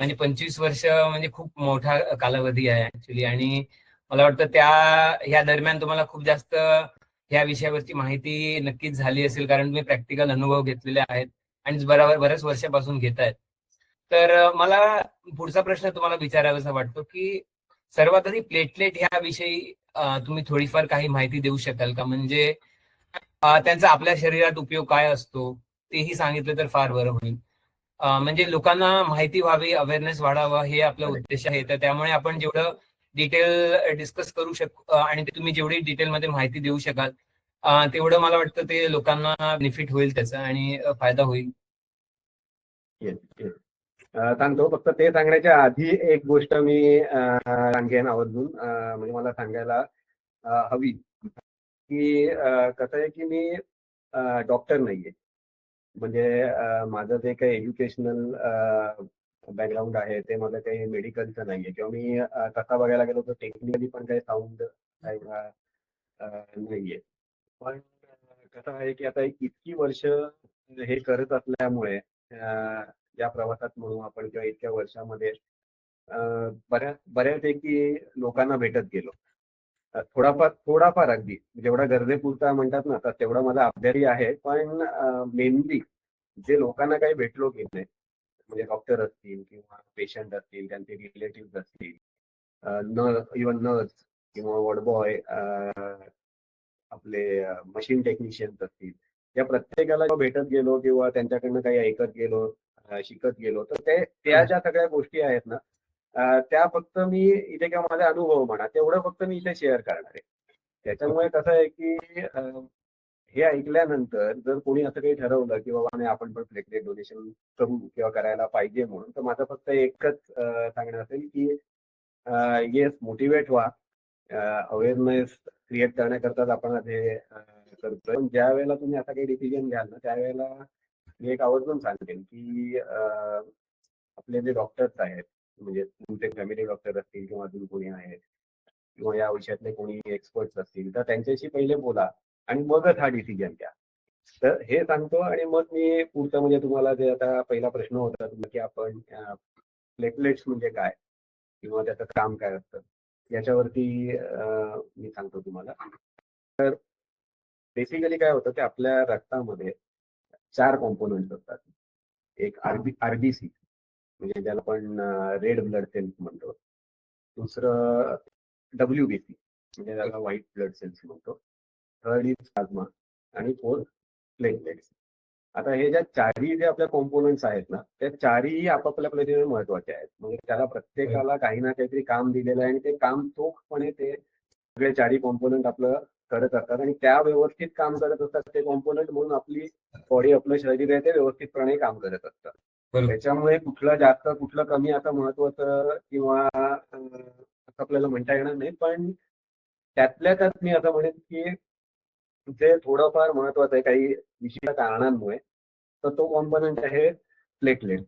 म्हणजे पंचवीस वर्ष म्हणजे खूप मोठा कालावधी आहे ऍक्च्युली आणि मला वाटतं त्या ह्या दरम्यान तुम्हाला खूप जास्त ह्या विषयावरची माहिती नक्कीच झाली असेल कारण तुम्ही प्रॅक्टिकल अनुभव घेतलेले आहेत आणि बराबर बऱ्याच वर्षापासून घेत आहेत. तर मला पुढचा प्रश्न तुम्हाला विचारावासा वाटतो की सर्वात आधी प्लेटलेट ह्या विषयी तुम्ही थोडीफार काही माहिती देऊ शकाल का? म्हणजे त्यांचा आपल्या शरीरात उपयोग काय असतो तेही सांगितलं तर फार बरं होईल. म्हणजे लोकांना माहिती व्हावी अवेअरनेस वाढावा हे आपला उद्देश आहे. तर त्यामुळे आपण जेवढं डिटेल डिस्कस करू शकू आणि तुम्ही जेवढी डिटेलमध्ये माहिती देऊ शकाल तेवढं मला वाटतं ते लोकांना बेनिफिट होईल त्याचा आणि फायदा होईल. सांगतो फक्त ते सांगण्याच्या आधी एक गोष्ट मी सांगेन आवर्जून. म्हणजे मला सांगायला हवी. की कसं आहे की मी डॉक्टर नाहीये. म्हणजे माझं जे काही एज्युकेशनल बॅकग्राऊंड आहे ते माझं काही मेडिकलचं नाहीये. किंवा मी तसा बघायला गेलो तर टेक्निकली पण काही साऊंड नाहीये. पण कसं आहे की आता इतकी वर्ष हे करत असल्यामुळे या प्रवासात म्हणू आपण किंवा इतक्या वर्षामध्ये बऱ्याच बऱ्यापैकी लोकांना भेटत गेलो. थोडाफार थोडाफार अगदी. जेवढा गरजेपुरता म्हणतात ना तर तेवढा माझा अभ्यारी आहे. पण मेनली जे लोकांना काही भेटलो की नाही म्हणजे डॉक्टर असतील किंवा पेशंट असतील त्यांचे रिलेटिव्ह असतील न इवन नर्स किंवा वॉर्डबॉय आपले मशीन टेक्निशियन्स असतील या प्रत्येकाला जेव्हा भेटत गेलो किंवा त्यांच्याकडनं काही ऐकत गेलो शिकत गेलो तर ते त्या ज्या सगळ्या गोष्टी आहेत ना त्या फक्त मी इथे किंवा माझा अनुभव म्हणा तेवढं फक्त मी इथे शेअर करणार आहे. त्याच्यामुळे कसं आहे की हे ऐकल्यानंतर जर कोणी असं काही ठरवलं की बाबा नाही आपण पण प्लेटलेट डोनेशन करू किंवा करायला पाहिजे म्हणून तर माझं फक्त एकच सांगणं असेल की येस मोटिवेट व्हा. अवेअरनेस क्रिएट करण्याकरताच आपण हे करतोय. पण ज्या वेळेला तुम्ही असा काही डिसिजन घ्याल ना त्यावेळेला मी एक आवर्जून सांगेन की आपले जे डॉक्टर्स आहेत म्हणजे तुमचे फॅमिली डॉक्टर असतील किंवा अजून कोणी आहेत किंवा या विषयातले कोणी एक्सपर्ट्स असतील तर त्यांच्याशी पहिले बोला आणि मगच हा डिसिजन घ्या. तर हे सांगतो आणि मग मी पुढचं म्हणजे तुम्हाला जे आता पहिला प्रश्न होता की आपण प्लेटलेट्स म्हणजे काय? किंवा त्याचं काम काय असतं? याच्यावरती मी सांगतो तुम्हाला. तर बेसिकली काय होतं की आपल्या रक्तामध्ये चार कॉम्पोनंट्स असतात. एक आरबी आरबीसी म्हणजे ज्याला आपण रेड ब्लड सेल्स म्हणतो. दुसरं डब्ल्यू बी सी म्हणजे त्याला व्हाईट ब्लड सेल्स म्हणतो. थर्ड इज प्लाझ्मा आणि फोर्थ प्लेटलेट्स आता हे ज्या चारही जे आपल्या कॉम्पोनंट्स आहेत ना त्या चारही आपापल्या पद्धतीने महत्त्वाचे आहेत. म्हणजे त्याला प्रत्येकाला काही ना काहीतरी काम दिलेलं आहे आणि ते काम चोखपणे ते सगळे चारही कॉम्पोनंट आपलं करत असतात आणि त्या व्यवस्थित काम करत असतात ते कॉम्पोनंट म्हणून आपली बॉडी आपलं शरीर आहे ते व्यवस्थितपणे काम करत असतं बरोबर. त्याच्यामुळे कुठलं जास्त कुठलं कमी आता महत्वाचं किंवा असं आपल्याला म्हणता येणार नाही. पण त्यातल्या त्यात मी असं म्हणेन की जे थोडंफार महत्वाचं आहे काही विशिष्ट कारणांमुळे तर तो कॉम्पोनंट आहे प्लेटलेट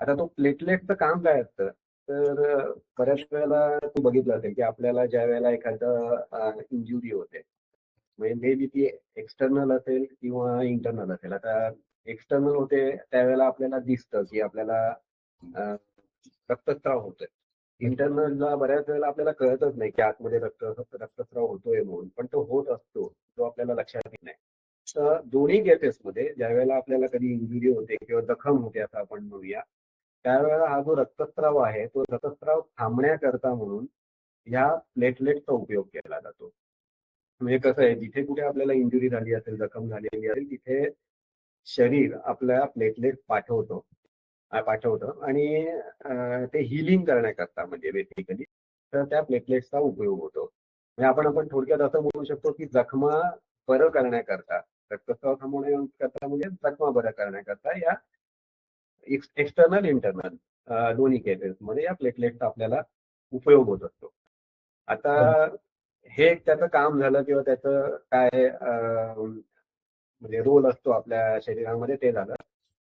आता तो प्लेटलेटचं काम काय असतं? तर बऱ्याच वेळेला तू बघितलं असेल की आपल्याला ज्या वेळेला एखादं इंजुरी होते म्हणजे मे बी ती एक्सटर्नल असेल किंवा इंटरनल असेल. आता एक्सटर्नल होते त्यावेळेला आपल्याला दिसतं की आपल्याला रक्तस्राव होतोय. इंटरनलला बऱ्याच वेळेला आपल्याला कळतच नाही की आतमध्ये रक्त रक्तस्राव होतोय म्हणून पण तो होत असतो तो आपल्याला लक्षात येत नाही. तर दोन्ही केसेसमध्ये ज्या वेळेला आपल्याला कधी इंजुरी होते किंवा जखम होते असं आपण म्हणूया त्यावेळेला हा जो रक्तस्राव आहे तो रक्तस्राव थांबण्याकरता म्हणून ह्या प्लेटलेटचा उपयोग केला जातो. म्हणजे कसं आहे जिथे कुठे आपल्याला इंजुरी झाली असेल जखम झालेली असेल तिथे शरीर आपल्या प्लेटलेट पाठवतो पाठवतं. आणि ते हिलिंग करण्याकरता म्हणजे बेसिकली तर त्या प्लेटलेट्सचा उपयोग होतो. म्हणजे आपण आपण थोडक्यात असं म्हणू शकतो की जखमा बरं करण्याकरता रक्तस्राव थांबवण्याकरता म्हणजे जखमा बरं करण्याकरता या एक्सटर्नल इंटरनल दोन्ही केसेस मध्ये या प्लेटलेटचा आपल्याला उपयोग होत असतो. आता हे त्याचं काम झालं किंवा त्याचं काय म्हणजे रोल असतो आपल्या शरीरामध्ये ते झालं.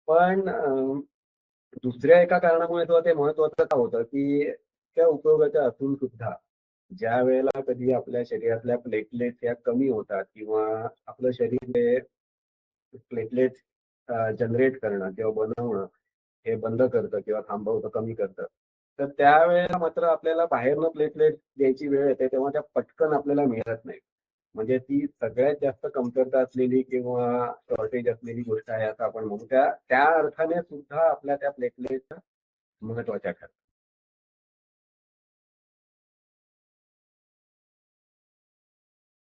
पण दुसऱ्या एका कारणामुळे ते महत्वाचं का होतं की त्या उपयोगाच्या असून सुद्धा ज्या वेळेला कधी आपल्या शरीरातल्या प्लेटलेट्स या कमी होतात किंवा आपलं शरीर हे प्लेटलेट्स जनरेट करणं किंवा बनवणं हे बंद करतं किंवा थांबवतं कमी करतं तर त्यावेळेला मात्र आपल्याला बाहेरनं प्लेटलेट द्यायची वेळ येते तेव्हा त्या पटकन आपल्याला मिळत नाही. म्हणजे ती सगळ्यात जास्त कमतरता असलेली किंवा शॉर्टेज असलेली गोष्ट आहे असं आपण म्हणू. त्या त्या अर्थाने सुद्धा आपल्या त्या प्लेटलेट महत्त्वाच्या ठरतात.